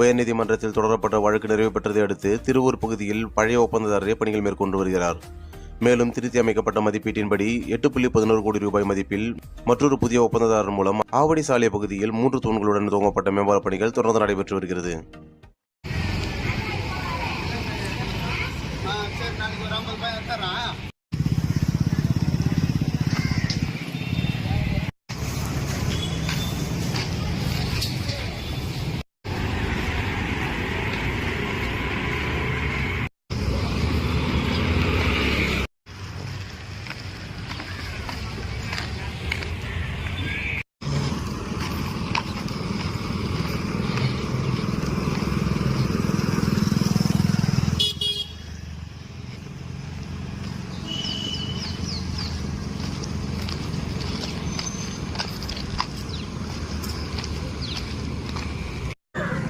உயர்நீதிமன்றத்தில் தொடரப்பட்ட வழக்கு நிறைவு பெற்றதை அடுத்து திருவூர் பகுதியில் பழைய ஒப்பந்ததாரரே பணிகள் மேற்கொண்டு வருகிறார். மேலும் திருத்தி அமைக்கப்பட்ட மதிப்பீட்டின்படி எட்டு புள்ளி பதினோரு கோடி ரூபாய் மதிப்பில் மற்றொரு புதிய ஒப்பந்ததாரர் மூலம் ஆவடி சாலை பகுதியில் மூன்று தூண்களுடன் துவங்கப்பட்ட மேம்பால பணிகள் தொடர்ந்து நடைபெற்று வருகிறது. சரி நாளைக்கு ஒரு ஐம்பது ரூபாய் எடுத்துறேன்.